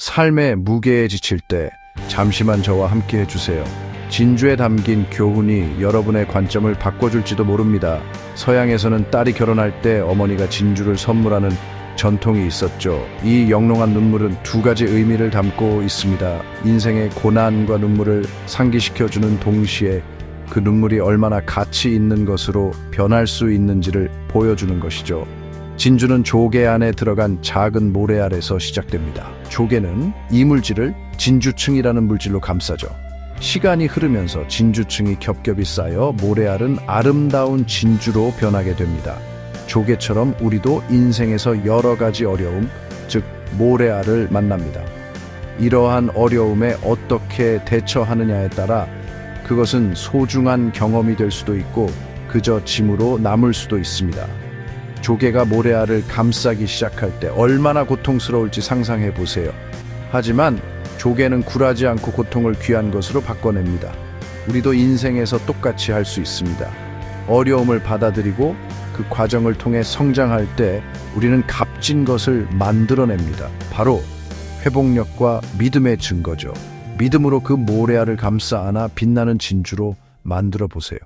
삶의 무게에 지칠 때 잠시만 저와 함께 해주세요. 진주에 담긴 교훈이 여러분의 관점을 바꿔줄지도 모릅니다. 서양에서는 딸이 결혼할 때 어머니가 진주를 선물하는 전통이 있었죠. 이 영롱한 눈물은 두 가지 의미를 담고 있습니다. 인생의 고난과 눈물을 상기시켜주는 동시에 그 눈물이 얼마나 가치 있는 것으로 변할 수 있는지를 보여주는 것이죠. 진주는 조개 안에 들어간 작은 모래 알에서 시작됩니다. 조개는 이물질을 진주층이라는 물질로 감싸죠. 시간이 흐르면서 진주층이 겹겹이 쌓여 모래알은 아름다운 진주로 변하게 됩니다. 조개처럼 우리도 인생에서 여러 가지 어려움, 즉 모래알을 만납니다. 이러한 어려움에 어떻게 대처하느냐에 따라 그것은 소중한 경험이 될 수도 있고 그저 짐으로 남을 수도 있습니다. 조개가 모래알을 감싸기 시작할 때 얼마나 고통스러울지 상상해 보세요. 하지만 조개는 굴하지 않고 고통을 귀한 것으로 바꿔냅니다. 우리도 인생에서 똑같이 할 수 있습니다. 어려움을 받아들이고 그 과정을 통해 성장할 때 우리는 값진 것을 만들어냅니다. 바로 회복력과 믿음의 증거죠. 믿음으로 그 모래알을 감싸 안아 빛나는 진주로 만들어 보세요.